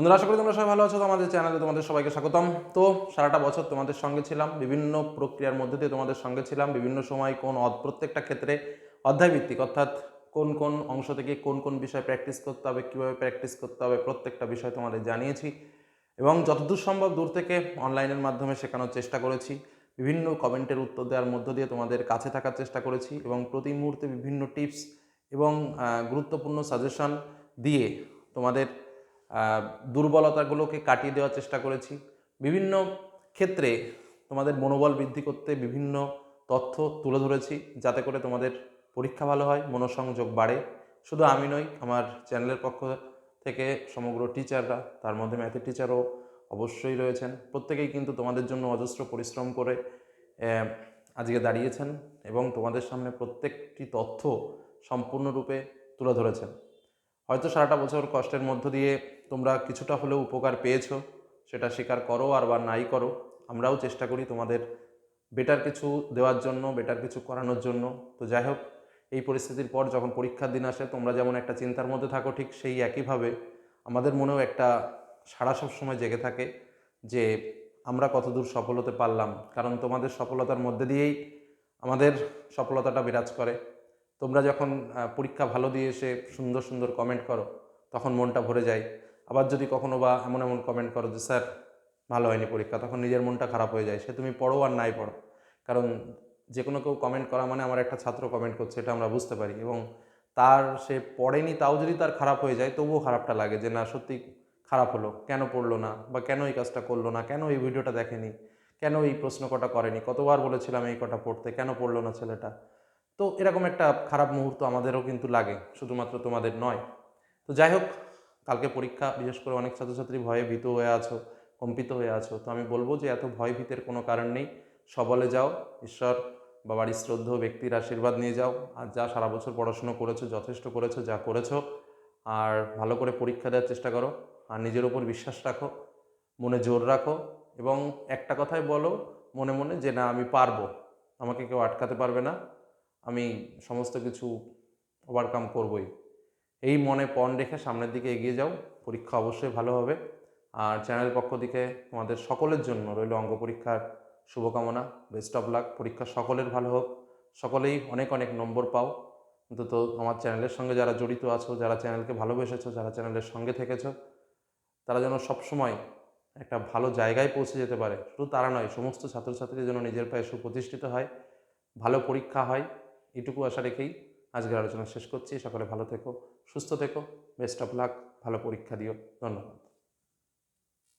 বন্ধুরা, আশা করি তোমরা সবাই ভালো আছো, তো আমাদের চ্যানেলে তোমাদের সবাইকে স্বাগতম। তো সারাটা বছর তোমাদের সঙ্গে ছিলাম, বিভিন্ন প্রক্রিয়ার মধ্যে দিয়ে তোমাদের সঙ্গে ছিলাম, বিভিন্ন সময় কোন প্রত্যেকটা ক্ষেত্রে অধ্যায়ভিত্তিক, অর্থাৎ কোন কোন অংশ থেকে কোন কোন বিষয় প্র্যাকটিস করতে হবে, কীভাবে প্র্যাকটিস করতে হবে, প্রত্যেকটা বিষয় তোমাদের জানিয়েছি। এবং যতদূর সম্ভব দূর থেকে অনলাইনের মাধ্যমে শেখানোর চেষ্টা করেছি। বিভিন্ন কমেন্টের উত্তর দেওয়ার মধ্য দিয়ে তোমাদের কাছে থাকার চেষ্টা করেছি এবং প্রতি মুহূর্তে বিভিন্ন টিপস এবং গুরুত্বপূর্ণ সাজেশন দিয়ে তোমাদের দুর্বলতাগুলোকে কাটিয়ে দেওয়ার চেষ্টা করেছি। বিভিন্ন ক্ষেত্রে তোমাদের মনোবল বৃদ্ধি করতে বিভিন্ন তথ্য তুলে ধরেছি যাতে করে তোমাদের পরীক্ষা ভালো হয়, মনোসংযোগ বাড়ে। শুধু আমি নই, আমার চ্যানেলের পক্ষ থেকে সমগ্র টিচাররা তার মধ্যে ম্যাথের টিচারও অবশ্যই রয়েছেন। প্রত্যেকেই কিন্তু তোমাদের জন্য অজস্র পরিশ্রম করে আজকে দাঁড়িয়েছেন এবং তোমাদের সামনে প্রত্যেকটি তথ্য সম্পূর্ণরূপে তুলে ধরেছেন। হয়তো সারাটা বছর কষ্টের মধ্য দিয়ে তোমরা কিছুটা হলেও উপকার পেয়েছ, সেটা স্বীকার করো আর বা নাই করো। আমরাও চেষ্টা করি তোমাদের বেটার কিছু দেওয়ার জন্য বেটার কিছু করানোর জন্য। তো যাই হোক, এই পরিস্থিতির পর যখন পরীক্ষার দিন আসে, তোমরা যেমন একটা চিন্তার মধ্যে থাকো, ঠিক সেই একইভাবে আমাদের মনেও একটা সারা সব সময় জেগে থাকে যে আমরা কতদূর সফল হতে পারলাম। কারণ তোমাদের সফলতার মধ্যে দিয়েই আমাদের সফলতাটা বিরাজ করে। তোমরা যখন পরীক্ষা ভালো দিয়ে এসে সুন্দর সুন্দর কমেন্ট করো, তখন মনটা ভরে যায়। আবার যদি কখনো বা এমন এমন কমেন্ট করো যে, স্যার, ভালো হয়নি পরীক্ষা, তখন নিজের মনটা খারাপ হয়ে যায়। সে তুমি পড়ো আর নাই পড়ো। কারণ যে কোনো কেউ কমেন্ট করা মানে আমার একটা ছাত্র কমেন্ট করছে, এটা আমরা বুঝতে পারি। এবং তার সে পড়েনি তাও যদি তার খারাপ হয়ে যায়, তবুও খারাপটা লাগে যে, না, সত্যি খারাপ হলো। কেন পড়ল না? বা কেন এই কাজটা করল না? কেন এই ভিডিওটা দেখেনি? কেন এই প্রশ্ন কটা করেনি? কতবার বলেছিলাম এই কটা পড়তে? কেন পড়ল না ছেলেটা? তো এরকম একটা খারাপ মুহূর্ত আমাদেরও কিন্তু লাগে, শুধুমাত্র তোমাদের নয়। তো যাই হোক, কালকে পরীক্ষা, বিশেষ করে অনেক ছাত্রছাত্রী ভয়ে ভীত হয়ে আছো, কম্পিত হয়ে আছো। তো আমি বলব যে এত ভয় ভীতের কোনো কারণ নেই। সবলে যাও, ঈশ্বর বা বাড়ির শ্রদ্ধেয় ব্যক্তির আশীর্বাদ নিয়ে যাও। আর যা সারা বছর পড়াশুনো করেছ, যথেষ্ট করেছ, যা করেছ, আর ভালো করে পরীক্ষা দেওয়ার চেষ্টা করো। আর নিজের ওপর বিশ্বাস রাখো, মনে জোর রাখো এবং একটা কথাই বলো মনে মনে যে, না, আমি পারব। আমাকে কেউ আটকাতে পারবে না। আমি সমস্ত কিছু ওভারকাম করবই। এই মনে পণ রেখে সামনের দিকে এগিয়ে যাও, পরীক্ষা অবশ্যই ভালো হবে। আর চ্যানেলের পক্ষ থেকে তোমাদের সকলের জন্য রইল অঙ্ক পরীক্ষার শুভকামনা। বেস্ট অফ লাক পরীক্ষা সকলের ভালো হোক। সকলেই অনেক অনেক নম্বর পাও। অন্তত আমার চ্যানেলের সঙ্গে যারা জড়িত আছো, যারা চ্যানেলকে ভালোবেসেছো, যারা চ্যানেলের সঙ্গে থেকেছো, তারা যেন সবসময় একটা ভালো জায়গায় পৌঁছে যেতে পারে। শুধু তারা নয়, সমস্ত ছাত্রছাত্রী যেন নিজের পায়ে সুপ্রতিষ্ঠিত হয়। ভালো পরীক্ষা হয়। এটুকু আশা রেখেই আজকের আলোচনা শেষ করছি। সকলে ভালো থেকো, সুস্থ থেকো। বেস্ট অফ লাক ভালো পরীক্ষা দিও। ধন্যবাদ।